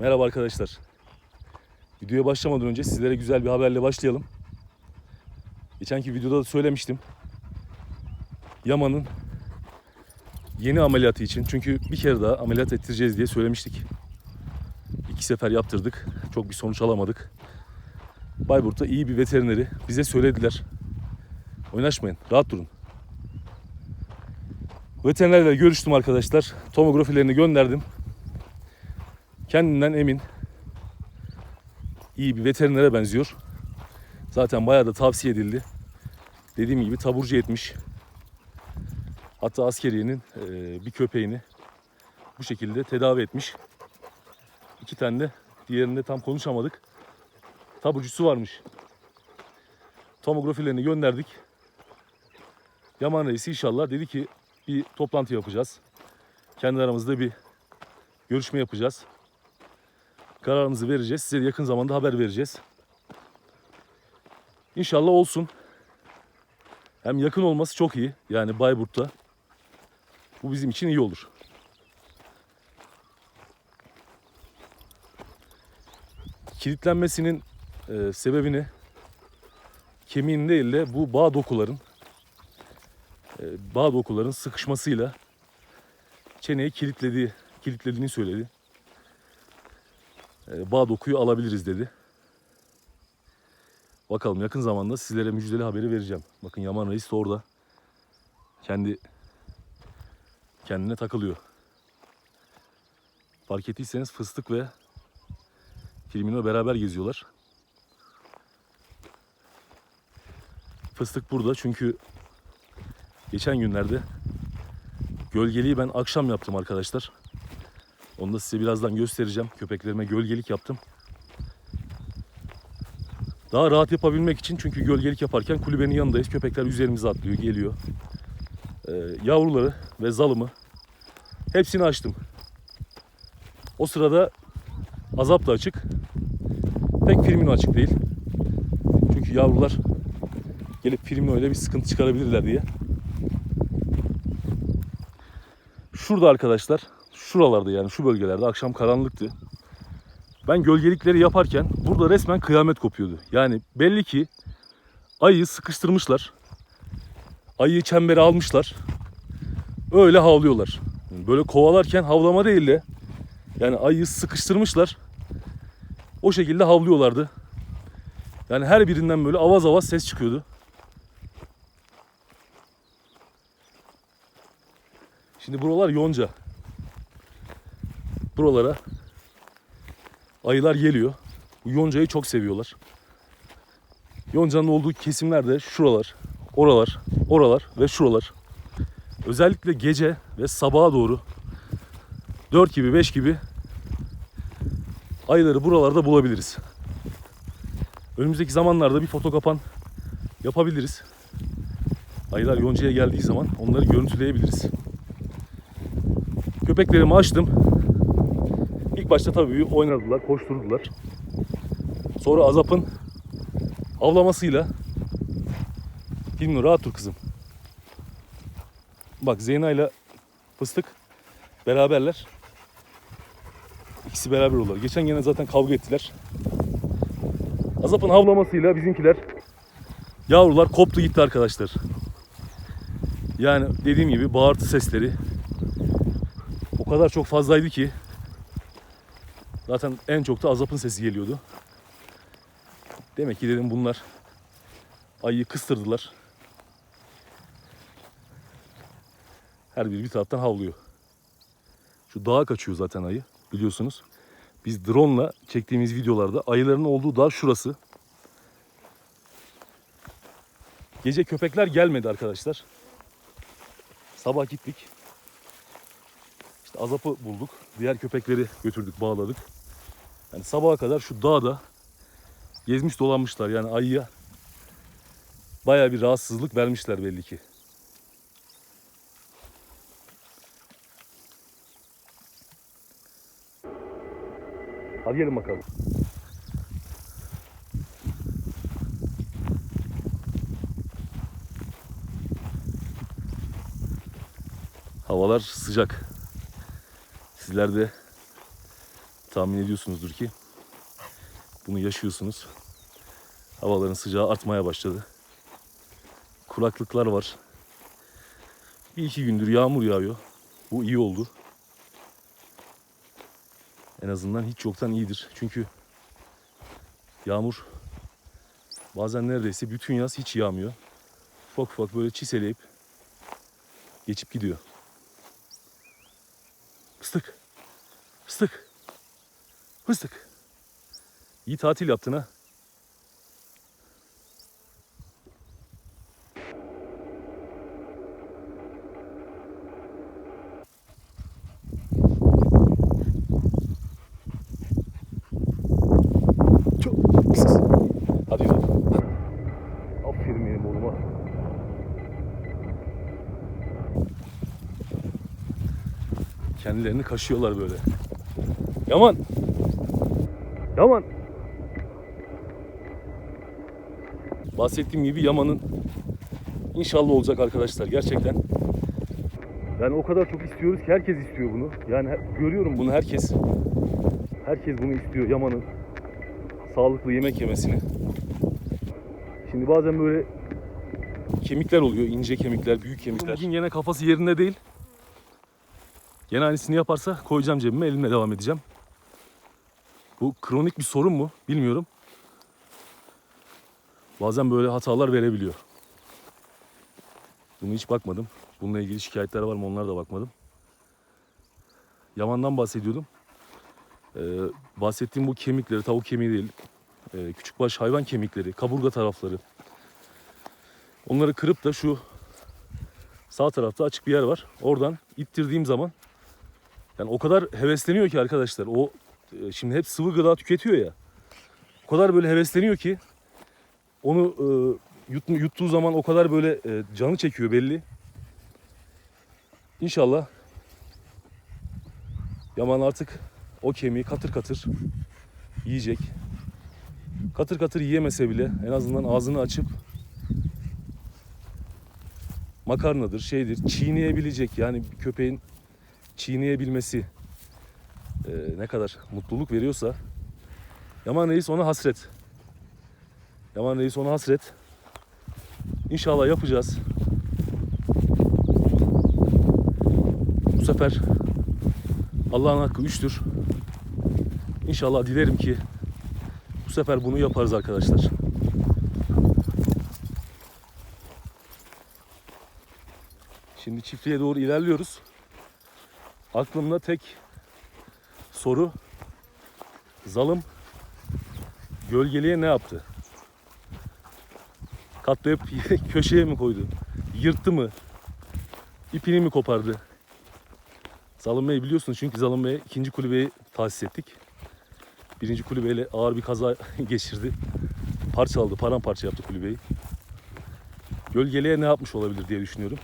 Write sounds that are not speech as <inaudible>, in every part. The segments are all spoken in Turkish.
Merhaba arkadaşlar. Videoya başlamadan önce sizlere güzel bir haberle başlayalım. Geçenki videoda da söylemiştim. Yaman'ın yeni ameliyatı için çünkü bir kere daha ameliyat ettireceğiz diye söylemiştik. İki sefer yaptırdık. Çok bir sonuç alamadık. Bayburt'ta iyi bir veterineri bize söylediler. Oynaşmayın, rahat durun. Veterinerle görüştüm arkadaşlar. Tomografilerini gönderdim. Kendinden emin. İyi bir veterinere benziyor. Zaten bayağı da tavsiye edildi. Dediğim gibi taburcu etmiş. Hatta askeriyenin eee, bir köpeğini bu şekilde tedavi etmiş. İki tane de diğerinde tam konuşamadık. Taburcusu varmış. Tomografilerini gönderdik. Yaman Reis inşallah dedi ki bir toplantı yapacağız. Kendi aramızda bir görüşme yapacağız. Kararımızı vereceğiz. Size yakın zamanda haber vereceğiz. İnşallah olsun. Hem yakın olması çok iyi. Yani Bayburt'ta. Bu bizim için iyi olur. Kilitlenmesinin e, sebebini kemiğin değil de bu bağ dokuların e, bağ dokuların sıkışmasıyla çeneyi kilitlediği, kilitlediğini söyledi. E, bağ dokuyu alabiliriz dedi. Bakalım yakın zamanda sizlere müjdeli haberi vereceğim. Bakın Yaman Reis de orada. Kendi kendine takılıyor. Fark ettiyseniz fıstık ve Firmino beraber geziyorlar. Fıstık burada çünkü geçen günlerde gölgeliği ben akşam yaptım arkadaşlar. Onu da size birazdan göstereceğim. Köpeklerime gölgelik yaptım. Daha rahat yapabilmek için çünkü gölgelik yaparken kulübenin yanındayız. Köpekler üzerimize atlıyor, geliyor. Ee, yavruları ve zalımı hepsini açtım. O sırada azap da açık. Pek Firmino açık değil. Çünkü yavrular gelip Firmino ile bir sıkıntı çıkarabilirler diye. Şurada arkadaşlar, şuralarda yani şu bölgelerde akşam karanlıktı. Ben gölgelikleri yaparken burada resmen kıyamet kopuyordu. Yani belli ki ayıyı sıkıştırmışlar. Ayıyı çembere almışlar. Öyle havlıyorlar. Böyle kovalarken havlama değil de yani ayıyı sıkıştırmışlar. O şekilde havlıyorlardı. Yani her birinden böyle avaz avaz ses çıkıyordu. Şimdi buralar yonca. Buralara ayılar geliyor. Bu yoncayı çok seviyorlar. Yoncanın olduğu kesimler de şuralar, oralar, oralar ve şuralar. Özellikle gece ve sabaha doğru 4 gibi 5 gibi ayıları buralarda bulabiliriz. Önümüzdeki zamanlarda bir foto kapan yapabiliriz. Ayılar yoncaya geldiği zaman onları görüntüleyebiliriz. Köpeklerimi açtım. İlk başta tabii oynadılar, koşturdular. Sonra Azap'ın avlamasıyla Filmi rahat dur kızım. Bak Zeyna ile Fıstık beraberler. İkisi beraber oldular. Geçen gene zaten kavga ettiler. Azap'ın havlamasıyla bizimkiler yavrular koptu gitti arkadaşlar. Yani dediğim gibi bağırtı sesleri o kadar çok fazlaydı ki zaten en çok da Azap'ın sesi geliyordu. Demek ki dedim bunlar ayıyı kıstırdılar. Her biri bir taraftan havlıyor. Şu dağa kaçıyor zaten ayı biliyorsunuz. Biz drone'la çektiğimiz videolarda ayıların olduğu dağ şurası. Gece köpekler gelmedi arkadaşlar. Sabah gittik. İşte azapı bulduk. Diğer köpekleri götürdük, bağladık. Yani sabaha kadar şu dağda gezmiş dolanmışlar. Yani ayıya bayağı bir rahatsızlık vermişler belli ki. Hadi gelin bakalım. Havalar sıcak. Sizler de tahmin ediyorsunuzdur ki bunu yaşıyorsunuz. Havaların sıcağı artmaya başladı. Kuraklıklar var. Bir iki gündür yağmur yağıyor. Bu iyi oldu. En azından hiç yoktan iyidir. Çünkü yağmur bazen neredeyse bütün yaz hiç yağmıyor. Ufak ufak böyle çiseleyip geçip gidiyor. Fıstık. Fıstık. Fıstık. İyi tatil yaptın ha. Hadi yürü. Aferin benim oğluma. Kendilerini kaşıyorlar böyle. Yaman. Yaman. Bahsettiğim gibi Yaman'ın inşallah olacak arkadaşlar gerçekten. Yani o kadar çok istiyoruz ki herkes istiyor bunu. Yani görüyorum bunu herkes. Herkes bunu istiyor Yaman'ın sağlıklı yemek yemesini. Şimdi bazen böyle kemikler oluyor, ince kemikler, büyük kemikler. Bugün yine kafası yerinde değil. Gene aynısını yaparsa koyacağım cebime, elimle devam edeceğim. Bu kronik bir sorun mu bilmiyorum. Bazen böyle hatalar verebiliyor. Bunu hiç bakmadım. Bununla ilgili şikayetler var mı onlara da bakmadım. Yaman'dan bahsediyordum. Ee, bahsettiğim bu kemikleri, tavuk kemiği değil, e, küçükbaş hayvan kemikleri, kaburga tarafları. Onları kırıp da şu sağ tarafta açık bir yer var. Oradan ittirdiğim zaman yani o kadar hevesleniyor ki arkadaşlar. O şimdi hep sıvı gıda tüketiyor ya. O kadar böyle hevesleniyor ki onu e, yut- yuttuğu zaman o kadar böyle e, canı çekiyor belli. İnşallah Yaman artık o kemiği katır katır yiyecek. Katır katır yiyemese bile en azından ağzını açıp makarnadır, şeydir, çiğneyebilecek. Yani köpeğin çiğneyebilmesi e, ne kadar mutluluk veriyorsa Yaman Reis ona hasret. Yaman Reis ona hasret. İnşallah yapacağız. Bu sefer Allah'ın hakkı üçtür. İnşallah dilerim ki bu sefer bunu yaparız arkadaşlar. Şimdi çiftliğe doğru ilerliyoruz. Aklımda tek soru zalım gölgeliğe ne yaptı? Katlayıp <laughs> köşeye mi koydu? Yırttı mı? İpini mi kopardı? Zalım Bey biliyorsunuz çünkü Zalım Bey ikinci kulübeyi tahsis ettik. Birinci kulübeyle ağır bir kaza <laughs> geçirdi. Parçaladı, paramparça yaptı kulübeyi. Gölgeliğe ne yapmış olabilir diye düşünüyorum.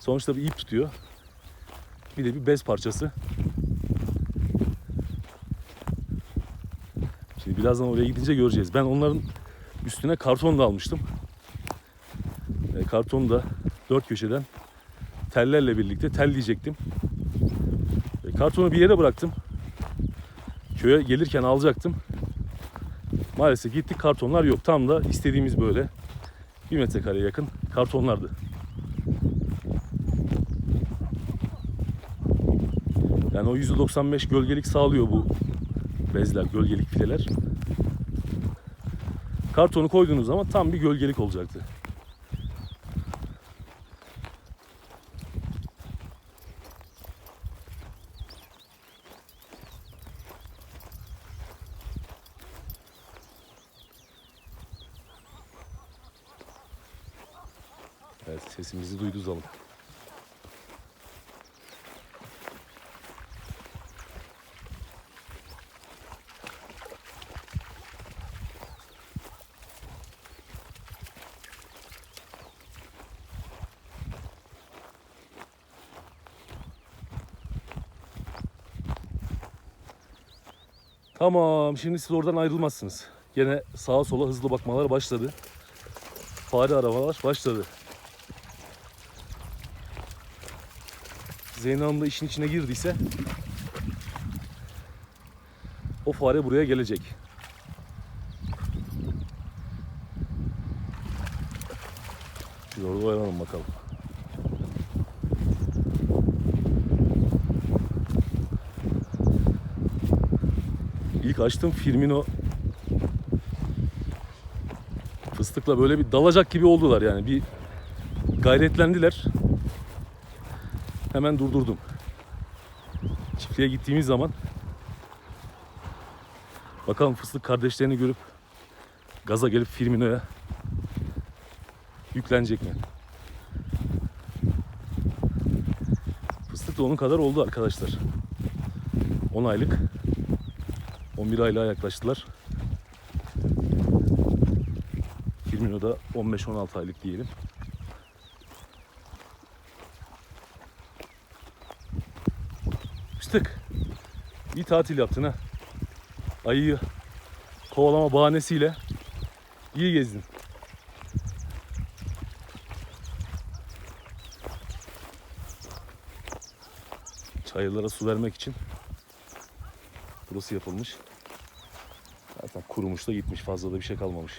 Sonuçta bir ip tutuyor. Bir de bir bez parçası. Birazdan oraya gidince göreceğiz. Ben onların üstüne karton da almıştım. E, kartonu da dört köşeden tellerle birlikte telleyecektim. E, kartonu bir yere bıraktım. Köye gelirken alacaktım. Maalesef gittik kartonlar yok. Tam da istediğimiz böyle bir metrekareye yakın kartonlardı. Yani o %95 gölgelik sağlıyor bu bezler, gölgelik fileler. Kartonu koyduğunuz zaman tam bir gölgelik olacaktı. Evet sesimizi duydu zalım. Tamam şimdi siz oradan ayrılmazsınız. Gene sağa sola hızlı bakmalar başladı. Fare arabalar başladı. Zeynep Hanım da işin içine girdiyse o fare buraya gelecek. Biz orada oyalanalım bakalım. İlk açtım Firmino fıstıkla böyle bir dalacak gibi oldular yani bir gayretlendiler. Hemen durdurdum. Çiftliğe gittiğimiz zaman bakalım fıstık kardeşlerini görüp gaza gelip Firmino'ya yüklenecek mi? Fıstık da onun kadar oldu arkadaşlar. 10 aylık. 11 aylığa yaklaştılar. Firmino da 15-16 aylık diyelim. Fıstık. İyi tatil yaptın ha. Ayıyı kovalama bahanesiyle iyi gezdin. Çayırlara su vermek için burası yapılmış. Zaten kurumuş da gitmiş. Fazla da bir şey kalmamış.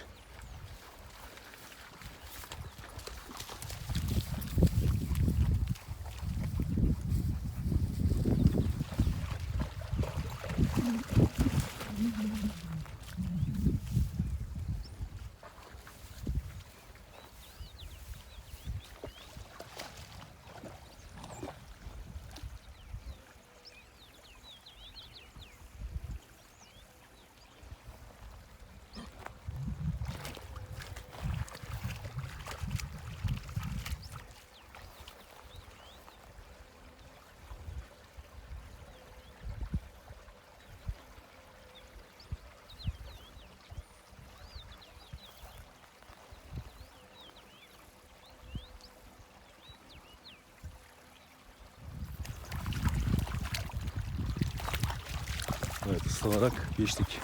Islanarak geçtik.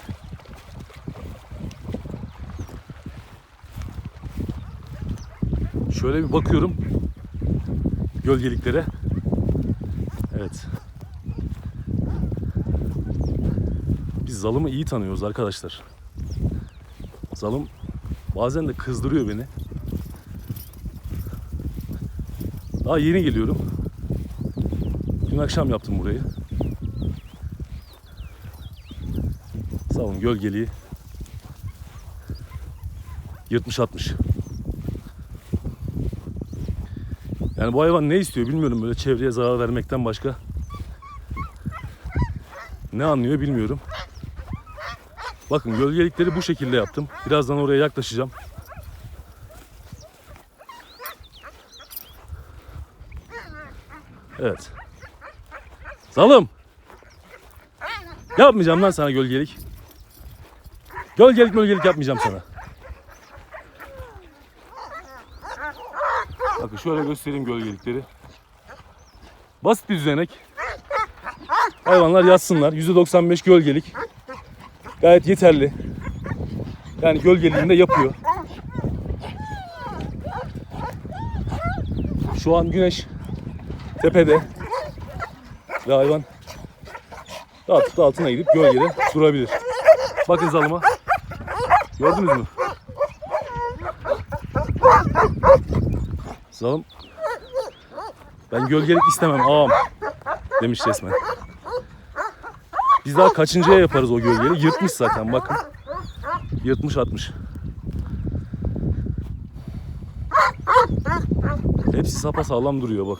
Şöyle bir bakıyorum gölgeliklere. Evet. Biz zalımı iyi tanıyoruz arkadaşlar. Zalım bazen de kızdırıyor beni. Daha yeni geliyorum. Dün akşam yaptım burayı. Sağ olun gölgeliği yırtmış atmış. Yani bu hayvan ne istiyor bilmiyorum böyle çevreye zarar vermekten başka. Ne anlıyor bilmiyorum. Bakın gölgelikleri bu şekilde yaptım. Birazdan oraya yaklaşacağım. Evet. Zalım. Yapmayacağım lan sana gölgelik. Gölgelik gölgelik yapmayacağım sana. Bakın şöyle göstereyim gölgelikleri. Basit bir düzenek. Hayvanlar yatsınlar. %95 gölgelik. Gayet yeterli. Yani gölgeliğini de yapıyor. Şu an güneş tepede. Ve hayvan rahatlıkla altına gidip gölgede durabilir. Bakın zalıma. Gördünüz mü? Zalım ben gölgelik istemem ağam demiş resmen. Biz daha kaçıncıya yaparız o gölgeli? Yırtmış zaten bakın. Yırtmış atmış. Hepsi sapa sağlam duruyor bak.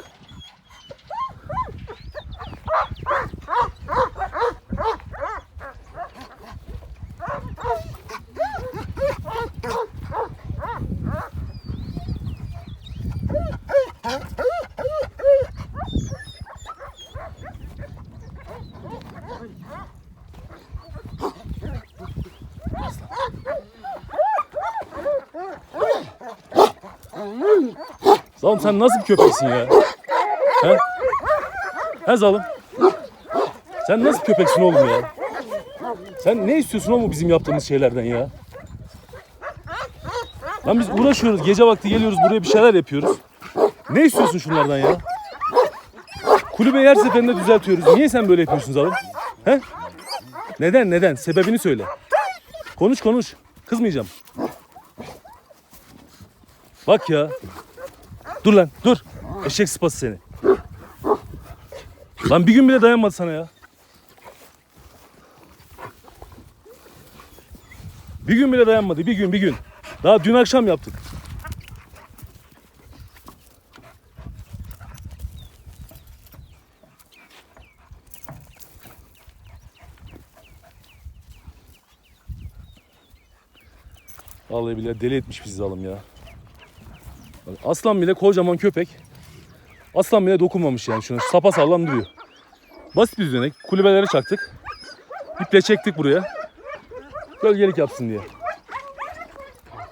Zalım sen nasıl bir köpeksin ya? He? He Zalım? Sen nasıl bir köpeksin oğlum ya? Sen ne istiyorsun oğlum bizim yaptığımız şeylerden ya? Lan biz uğraşıyoruz. Gece vakti geliyoruz buraya bir şeyler yapıyoruz. Ne istiyorsun şunlardan ya? Kulübeyi her seferinde düzeltiyoruz. Niye sen böyle yapıyorsun Zalım? He? Neden neden? Sebebini söyle. Konuş konuş. Kızmayacağım. Bak ya. Dur lan dur. Eşek sıpası seni. Lan bir gün bile dayanmadı sana ya. Bir gün bile dayanmadı. Bir gün bir gün. Daha dün akşam yaptık. Vallahi bile deli etmiş bizi zalim ya. Aslan bile kocaman köpek. Aslan bile dokunmamış yani şuna. Sapa sağlam duruyor. Basit bir düzenek. Kulübeleri çaktık. İple çektik buraya. Gölgelik yapsın diye.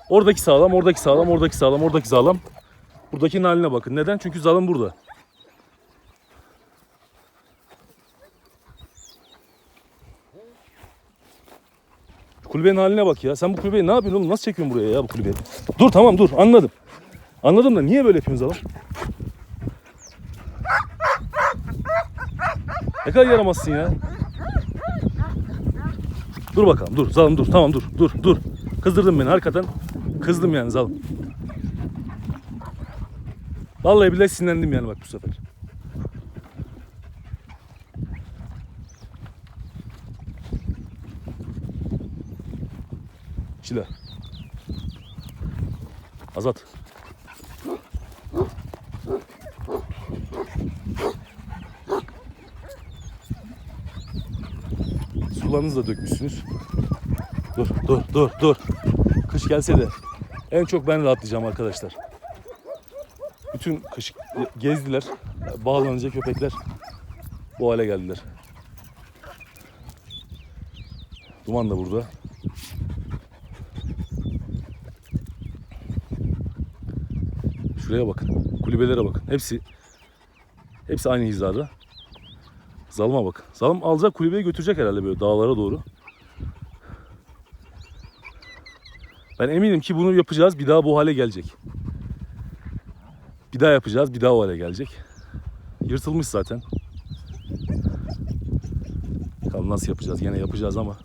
Oradaki sağlam, oradaki sağlam, oradaki sağlam, oradaki sağlam. Buradakinin haline bakın. Neden? Çünkü zalim burada. Kulübenin haline bak ya. Sen bu kulübeyi ne yapıyorsun oğlum? Nasıl çekiyorsun buraya ya bu kulübeyi? Dur tamam dur anladım. Anladım da niye böyle yapıyorsun zalim? Ne kadar yaramazsın ya. Dur bakalım dur zalim dur tamam dur dur dur. Kızdırdın beni hakikaten. Kızdım yani zalim. Vallahi bile sinirlendim yani bak bu sefer. Şila. Azat. Sularınızı da dökmüşsünüz. Dur, dur, dur, dur. Kış gelse de en çok ben rahatlayacağım arkadaşlar. Bütün kış gezdiler. Bağlanınca köpekler bu hale geldiler. Duman da burada. Şuraya bakın. Kulübelere bakın. Hepsi hepsi aynı hizada. Zalma bak. Zalım alacak kulübeyi götürecek herhalde böyle dağlara doğru. Ben eminim ki bunu yapacağız. Bir daha bu hale gelecek. Bir daha yapacağız. Bir daha o hale gelecek. Yırtılmış zaten. Bakalım nasıl yapacağız. Yine yapacağız ama.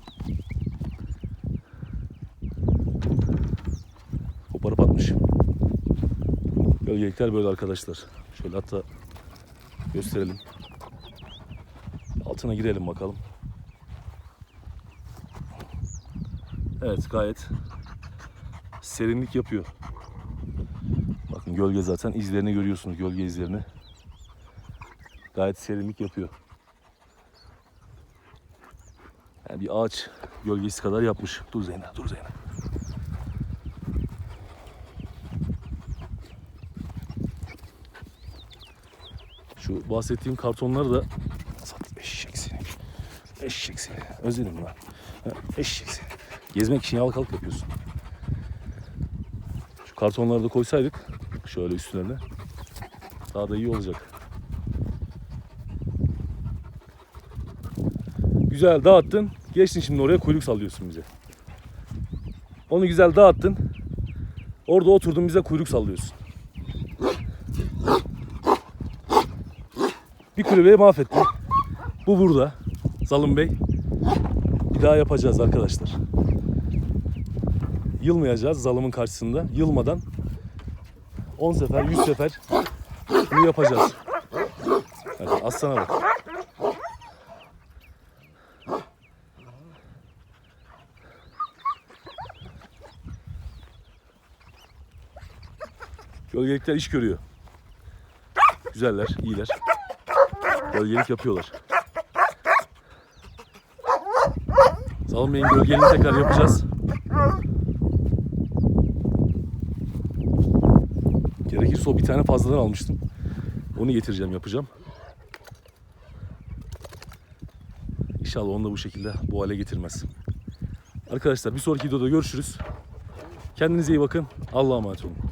Koparıp atmış. Gölgelikler böyle arkadaşlar. Şöyle hatta gösterelim. Altına girelim bakalım. Evet gayet serinlik yapıyor. Bakın gölge zaten izlerini görüyorsunuz gölge izlerini. Gayet serinlik yapıyor. Yani bir ağaç gölgesi kadar yapmış. Dur Zeynep, dur Zeynep. Şu bahsettiğim kartonları da Sat eşek seni. Eşek seni. Özledim lan. Eşek seni. Gezmek için yalakalık yapıyorsun. Şu kartonları da koysaydık şöyle üstlerine daha da iyi olacak. Güzel dağıttın. Geçtin şimdi oraya kuyruk sallıyorsun bize. Onu güzel dağıttın. Orada oturdun bize kuyruk sallıyorsun. Bir kulübeyi mahvettin. Bu burada. Zalım Bey. Bir daha yapacağız arkadaşlar. Yılmayacağız zalımın karşısında. Yılmadan 10 sefer, 100 sefer bunu yapacağız. Hadi aslana bak. Gölgelikler iş görüyor. Güzeller, iyiler. Gölgelik yapıyorlar. Zalim Bey'in gölgeliğini tekrar yapacağız. Gerekirse o bir tane fazladan almıştım. Onu getireceğim, yapacağım. İnşallah onu da bu şekilde bu hale getirmez. Arkadaşlar bir sonraki videoda görüşürüz. Kendinize iyi bakın. Allah'a emanet olun.